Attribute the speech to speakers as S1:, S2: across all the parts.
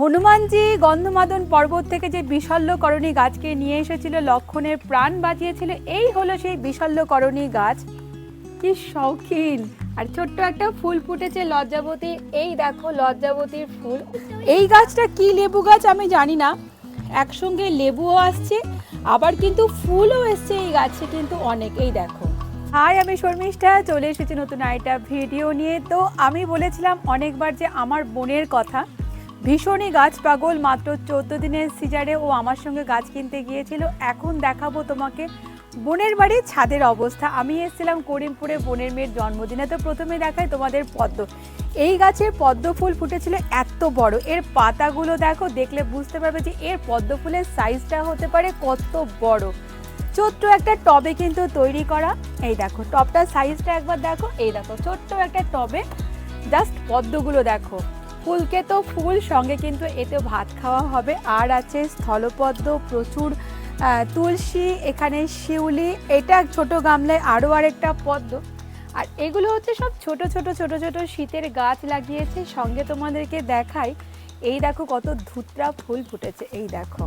S1: হনুমানজি গন্ধমাদন পর্বত থেকে যে বিশল্যকরণী গাছকে নিয়ে এসেছিল, লক্ষণের প্রাণ বাঁচিয়েছিল, এই হলো সেই বিশল্যকরণী গাছ। কি শৌখিন! আর ছোট্ট একটা ফুল ফুটেছে লজ্জাবতী, এই দেখো লজ্জাবতীর ফুল। এই গাছটা কি লেবু গাছ আমি জানি না। একসঙ্গে লেবুও আসছে, আবার কিন্তু ফুলও এসছে এই গাছে কিন্তু অনেক, এই দেখো। হাই, আমি শর্মিষ্ঠা, চলে এসেছি নতুন আরেকটা ভিডিও নিয়ে। তো আমি বলেছিলাম অনেকবার যে আমার বোনের কথা ভীষণই গাছ পাগল, মাত্র চোদ্দ দিনের সিজারে ও আমার সঙ্গে গাছ কিনতে গিয়েছিল। এখন দেখাবো তোমাকে বোনের বাড়ির ছাদের অবস্থা। আমি এসেছিলাম করিমপুরে বোনের মেয়ের জন্মদিনে। তো প্রথমে দেখাই তোমাদের পদ্ম। এই গাছের পদ্ম ফুল ফুটেছিল এত বড়। এর পাতাগুলো দেখো, দেখলে বুঝতে পারবে যে এর পদ্ম ফুলের সাইজটা হতে পারে কত বড়। ছোট্ট একটা টবে কিন্তু তৈরি করা। এই দেখো, টবটার সাইজটা একবার দেখো। এই দেখো, ছোট্ট একটা টবে জাস্ট পদ্মগুলো দেখো। ফুলকে তো ফুল, সঙ্গে কিন্তু এতে ভাত খাওয়া হবে। আর আছে স্থলপদ্ম, প্রচুর তুলসী, এখানে শিউলি, এটা ছোট গামলায় আরও আরেকটা পদ্ম। আর এগুলো হচ্ছে সব ছোট ছোট ছোট ছোট শীতের গাছ লাগিয়েছে। সঙ্গে তোমাদেরকে দেখাই, এই দেখো কত ধুতরা ফুল ফুটেছে, এই দেখো।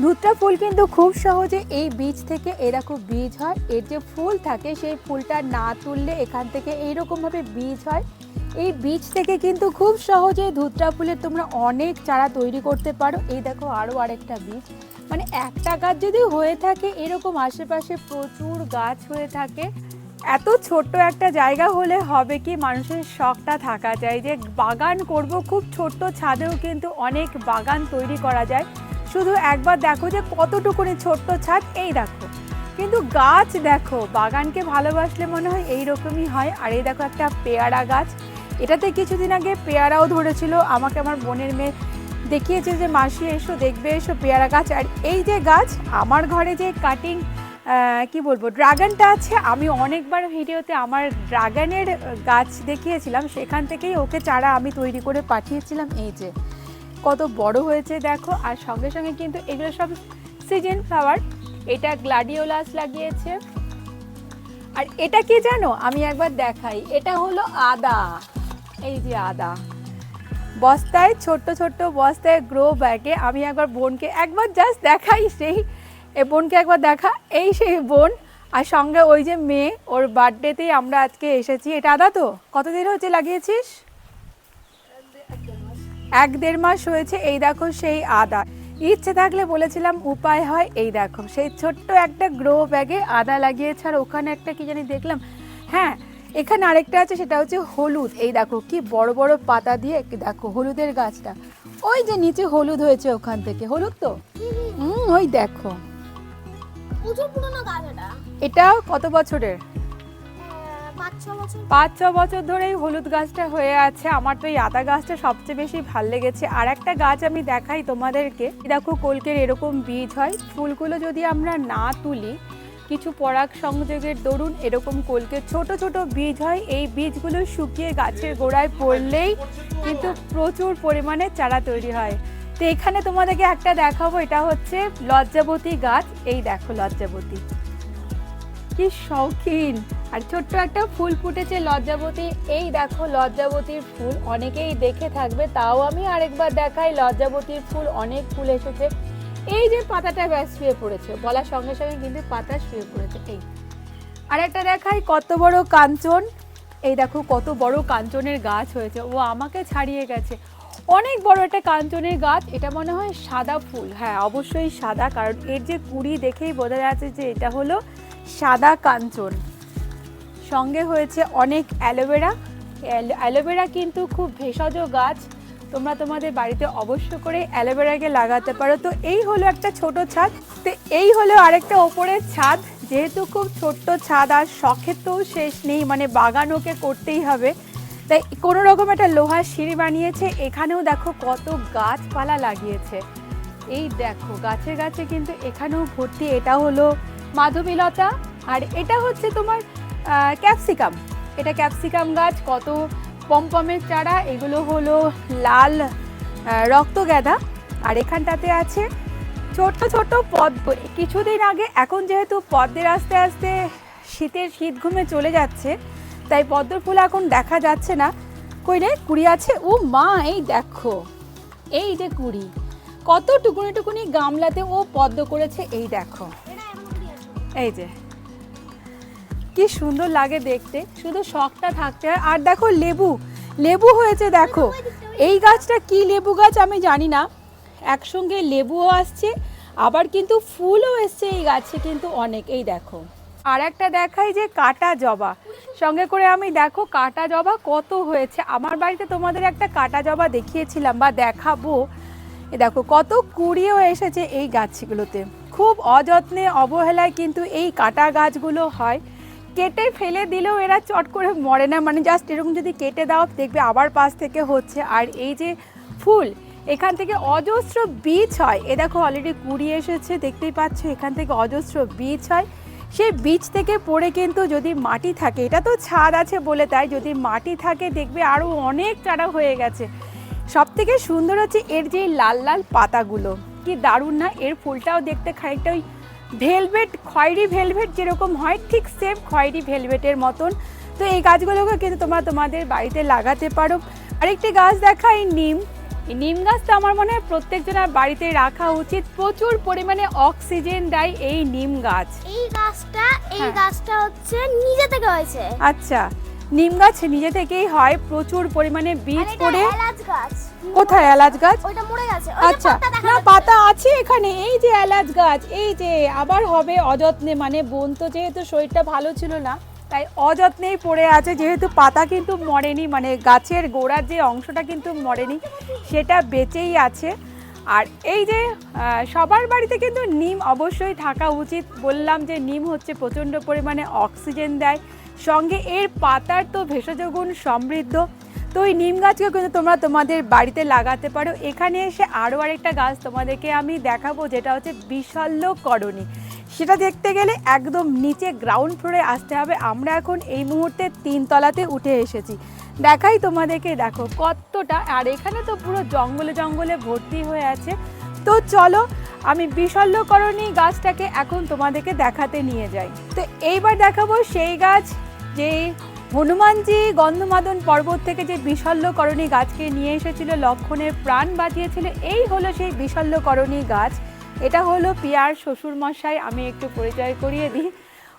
S1: ধুতরা ফুল কিন্তু খুব সহজে এই বীজ থেকে এরকম বীজ হয়। এর যে ফুল থাকে, সেই ফুলটা না তুললে এখান থেকে এইরকমভাবে বীজ হয়। এই বীজ থেকে কিন্তু খুব সহজে ধুতরা ফুলের তোমরা অনেক চারা তৈরি করতে পারো। এই দেখো আরও আরেকটা বীজ। মানে একটা গাছ যদি হয়ে থাকে, এরকম আশেপাশে প্রচুর গাছ হয়ে থাকে, এত ছোট্ট একটা জায়গা হলে হবে কি মানুষের শখটা থাকা যায়। যে বাগান করব, খুব ছোট্ট ছাদেও কিন্তু অনেক বাগান তৈরি করা যায়। শুধু একবার দেখো যে কতটুকুনি ছোট্ট ছাদ, এই দেখো। কিন্তু গাছ দেখো, বাগানকে ভালোবাসলে মনে হয় এই রকমই হয়। আর এই দেখো একটা পেয়ারা গাছ। এটাতে কিছুদিন আগে পেয়ারাও ধরেছিল। আমাকে আমার বোনের মেয়ে দেখিয়েছে যে, মাসি, এসো, দেখবে, এসো পেয়ারা গাছ। আর এই যে গাছ, আমার ঘরে যে কাটিং কি বলব ড্রাগনটা আছে, আমি অনেকবার ভিডিওতে আমার ড্রাগনের গাছ দেখিয়েছিলাম। সেখান থেকেই ওকে চারা আমি তৈরি করে পাঠিয়েছিলাম। এই যে কত বড় হয়েছে দেখো, আর সঙ্গে সঙ্গে কিন্তু এগুলো সব সিজন ফ্লাওয়ার এটা গ্লাডিওলাস লাগিয়েছে। আর এটা কি জানো? আমি একবার দেখাই, এটা হলো আদা, এই যে আদা। বস্তায়, ছোট্ট ছোট্ট বস্তায় গ্রো ব্যাগে আমি একবার বোনকে একবার জাস্ট দেখাই সেই, এ বোনকে একবার দেখা, এই সেই বোন, আর সঙ্গে ওই যে মেয়ে, ওর বার্থডেতেই আমরা আজকে এসেছি। এটা আদা তো? কতদিন হচ্ছে লাগিয়েছিস? এক দেড় মাস হয়েছে এই দেখো সেই আদা। ইচ্ছে থাকলে বলেছিলাম উপায় হয় এই দেখো সেই ছোট্ট একটা গ্রো ব্যাগে আদা লাগিয়েছে আর ওখানে একটা কি জানি দেখলাম হ্যাঁ এখানে আরেকটা আছে সেটা হচ্ছে হলুদ। এই দেখো কি বড় বড় পাতা দিয়ে দেখো হলুদের গাছটা। ওই যে নিচে হলুদ হয়েছে ওখান থেকে হলুদ তো? হুম। ওই দেখো।
S2: এটা।
S1: কত বছরের?
S2: পাঁচ ছ বছর
S1: ধরে এই হলুদ গাছটা হয়ে আছে। আমার তো এই আদা গাছটা সবচেয়ে বেশি ভালো লেগেছে। আর একটা গাছ আমি দেখাই তোমাদেরকে। দেখো কলকের এরকম বীজ হয়। ফুলগুলো যদি আমরা না তুলি, কিছু পরাগ সংযোগের দরুন এরকম কলকের ছোট ছোট বীজ হয়। এই বীজগুলো শুকিয়ে গাছের গোড়ায় পড়লেই কিন্তু প্রচুর পরিমাণে চারা তৈরি হয়। তো এখানে তোমাদেরকে একটা দেখাবো। এটা হচ্ছে লজ্জাবতী গাছ। এই দেখো লজ্জাবতী। কি শৌখিন। আর ছোট্ট একটা ফুল ফুটেছে লজ্জাবতী। এই দেখো লজ্জাবতীর ফুল, অনেকেই দেখে থাকবে, তাও আমি আরেকবার দেখাই, লজ্জাবতীর ফুল, অনেক ফুল এসেছে। এই যে পাতাটা ব্যাস শুয়ে পড়েছে, বলার সঙ্গে সঙ্গে কিন্তু পাতা শুয়ে পড়েছে, এই। আর একটা দেখাই, কত বড় কাঞ্চন। এই দেখো কত বড় কাঞ্চনের গাছ হয়েছে, ও আমাকে ছাড়িয়ে গেছে। অনেক বড় একটা কাঞ্চনের গাছ, এটা মনে হয় সাদা ফুল। হ্যাঁ অবশ্যই সাদা, কারণ এর যে কুড়ি দেখেই বোঝা যাচ্ছে যে এটা হলো সাদা কাঞ্চন। সঙ্গে হয়েছে অনেক অ্যালোভেরা। অ্যালো- অ্যালোভেরা কিন্তু খুব ভেষজ গাছ। তোমরা তোমাদের বাড়িতে অবশ্য করে অ্যালোভেরাকে লাগাতে পারো। তো এই হলো একটা ছোট ছাদ। তো এই হলো আরেকটা ওপরের ছাদ। যেহেতু খুব ছোট্ট ছাদ, আর শখের তো শেষ নেই মানে বাগান ওকে করতেই হবে। তাই কোনো রকম একটা লোহার সিঁড়ি বানিয়েছে। এখানেও দেখো কত গাছপালা লাগিয়েছে। এই দেখো, গাছে গাছে কিন্তু এখানেও ভর্তি। এটা হলো মাধবীলতা, আর এটা হচ্ছে তোমার ক্যাপসিকাম। এটা ক্যাপসিকাম গাছ, কত পমপমের চারা, এগুলো হলো লাল রক্ত রক্তগ্যাদা আর এখানটাতে আছে ছোট্ট ছোট্ট পদ্ম কিছুদিন আগে, এখন যেহেতু পদ্মের আস্তে আস্তে শীতের শীত ঘুমে চলে যাচ্ছে, তাই পদ্ম ফুল এখন দেখা যাচ্ছে না। কই কুড়ি আছে? ও মা, এই দেখো। এই যে কুড়ি। কত টুকুনি টুকুনি গামলাতে ও পদ্ম করেছে, এই দেখো। এই যে। কি সুন্দর লাগে দেখতে। শুধু শখটা থাকতে হয়। আর দেখো লেবু। লেবু হয়েছে, দেখো। এই গাছটা কি লেবু গাছ আমি জানি না। একসঙ্গে লেবুও আসছে, আবার কিন্তু ফুলও এসছে এই গাছে কিন্তু অনেক। এই দেখো। আর একটা দেখাই যে কাটা জবা। সঙ্গে করে আমি দেখো কাটা জবা কত হয়েছে। আমার বাড়িতে তোমাদের একটা কাটা জবা দেখিয়েছিলাম বা দেখাবো। দেখো কত কুড়িও এসেছে এই গাছগুলোতে। খুব অযত্নে অবহেলায় কিন্তু এই কাটা গাছগুলো হয়। কেটে ফেলে দিলেও এরা চট করে মরে না। মানে জাস্ট এরকম যদি কেটে দাও, দেখবে আবার পাশ থেকে হচ্ছে। আর এই যে ফুল, এখান থেকে অজস্র বীজ হয়। এ দেখো অলরেডি কুড়ি এসেছে, দেখতেই পাচ্ছ এখান থেকে অজস্র বীজ হয়। সেই বীজ থেকে পড়ে কিন্তু যদি মাটি থাকে, এটা তো ছাদ আছে বলে তাই, যদি মাটি থাকে দেখবে আরও অনেক চারা হয়ে গেছে। সব থেকে সুন্দর হচ্ছে এর যে লাল লাল পাতাগুলো। কি দারুণ না? এর ফুলটাও দেখতে খানিকটা ওই ভেলভেট খয়েরি ভেলভেট যেরকম হয় ঠিক সেম খয়েরি ভেলভেটের মতন। তো এই গাছগুলোকে কিন্তু তোমরা তোমাদের বাড়িতে লাগাতে পারো। আরেকটি গাছ দেখা এই নিম। এই নিম গাছটা আমার মনে হয় প্রত্যেকজনের বাড়িতে রাখা উচিত। প্রচুর পরিমাণে অক্সিজেন দেয় এই নিম গাছ।
S2: এই গাছটা এই
S1: হ্যাঁ।
S2: গাছটা হচ্ছে নিজে থেকে হয়েছে।
S1: আচ্ছা। নিম গাছ নিজে থেকেই হয় প্রচুর পরিমাণে বীজ পড়ে।
S2: গাছ।
S1: কোথায় এলাচ গাছ?
S2: ওইটা মরে গেছে।
S1: আচ্ছা না পাতা আছে এখানে। এই যে এলাচ গাছ এই যে আবার হবে অযত্নে। মানে বোন তো যেহেতু শরীরটা ভালো ছিল না তাই অযত্নেই পড়ে আছে। যেহেতু পাতা কিন্তু মরেনি মানে গাছের গোড়ার যে অংশটা কিন্তু মরেনি সেটা বেঁচেই আছে। আর এই যে সবার বাড়িতে কিন্তু নিম অবশ্যই থাকা উচিত। বললাম যে নিম হচ্ছে প্রচণ্ড পরিমাণে অক্সিজেন দেয়। সঙ্গে এর পাতার তো ভেষজ গুণ সমৃদ্ধ। তো ওই নিম গাছকে কিন্তু তোমরা তোমাদের বাড়িতে লাগাতে পারো। এখানে এসে আরও আরেকটা গাছ তোমাদেরকে আমি দেখাবো, যেটা হচ্ছে বিশল্যকরণী সেটা দেখতে গেলে একদম নিচে গ্রাউন্ড ফ্লোরে আসতে হবে। আমরা এখন এই মুহূর্তে তিনতলাতে উঠে এসেছি। দেখাই তোমাদেরকে, দেখো কতটা। আর এখানে তো পুরো জঙ্গলে জঙ্গলে ভর্তি হয়ে আছে। তো চলো, আমি বিশল্যকরণী গাছটাকে এখন তোমাদেরকে দেখাতে নিয়ে যাই। তো এইবার দেখাবো সেই গাছ যে হনুমানজি গন্ধমাদন পর্বত থেকে যে বিশল্যকরণী গাছকে নিয়ে এসেছিল, লক্ষণের প্রাণ বাঁচিয়েছিল, এই হলো সেই বিশল্যকরণী গাছ। এটা হলো পিয়ার শ্বশুরমশাই, আমি একটু পরিচয় করিয়ে দিই।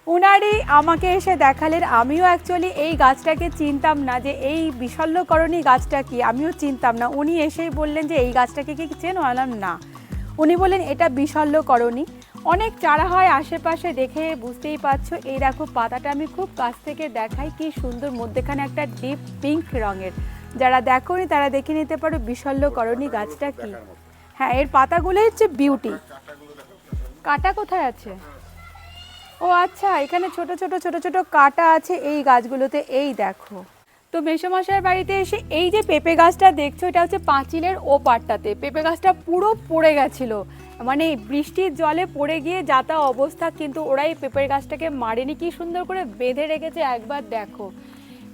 S1: উনারই আমাকে এসে দেখালেন, আমিও অ্যাকচুয়ালি এই গাছটাকে চিনতাম না যে এই বিশল্যকরণী গাছটা কি, আমিও চিনতাম না। উনি এসেই বললেন যে এই গাছটাকে কি চেনো? আলাম না। উনি বললেন, এটা বিশল্যকরণী অনেক চারা হয় আশেপাশে দেখে বুঝতেই পারছ। এই দেখো পাতাটা আমি খুব কাছ থেকে দেখাই, কি সুন্দর মধ্যেখানে একটা ডিপ পিঙ্ক রঙের। যারা দেখোনি তারা দেখে নিতে পারো বিশল্যকরণী গাছটা কি। হ্যাঁ এর পাতাগুলো হচ্ছে বিউটি কাটা কোথায় আছে? ও আচ্ছা এখানে ছোট ছোট ছোট ছোট কাটা আছে এই গাছগুলোতে। এই দেখো। তো মেসোমশাইয়ের বাড়িতে এসে এই যে পেঁপে গাছটা দেখছ, এটা হচ্ছে পাঁচিলের ও পাটটাতে পেঁপে গাছটা পুরো পড়ে গেছিল। মানে বৃষ্টির জলে পড়ে গিয়ে যাতা অবস্থা, কিন্তু ওরা এই পেঁপের গাছটাকে মারেনি। কি সুন্দর করে বেঁধে রেখেছে, একবার দেখো।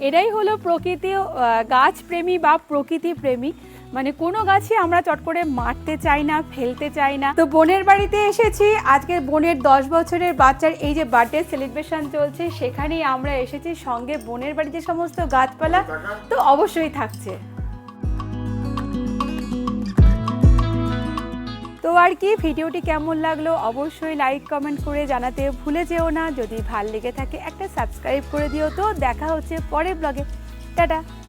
S1: এটাই হলো প্রকৃতি গাছপ্রেমী গাছ প্রেমী বা প্রকৃতি প্রেমী মানে কোনো গাছই আমরা চট করে মারতে চাই না, ফেলতে চাই না। তো বোনের বাড়িতে এসেছি, আজকে বোনের দশ বছরের বাচ্চার এই যে বার্থডে সেলিব্রেশন চলছে, সেখানেই আমরা এসেছি। সঙ্গে বোনের বাড়িতে সমস্ত গাছপালা, তো অবশ্যই থাকছে। তো আর কি, ভিডিওটি কেমন লাগল অবশ্যই লাইক কমেন্ট করে জানাতে ভুলে যেও না। যদি ভালো লেগে থাকে একটা সাবস্ক্রাইব করে দিও তো। দেখা হচ্ছে পরের ব্লগে টাটা।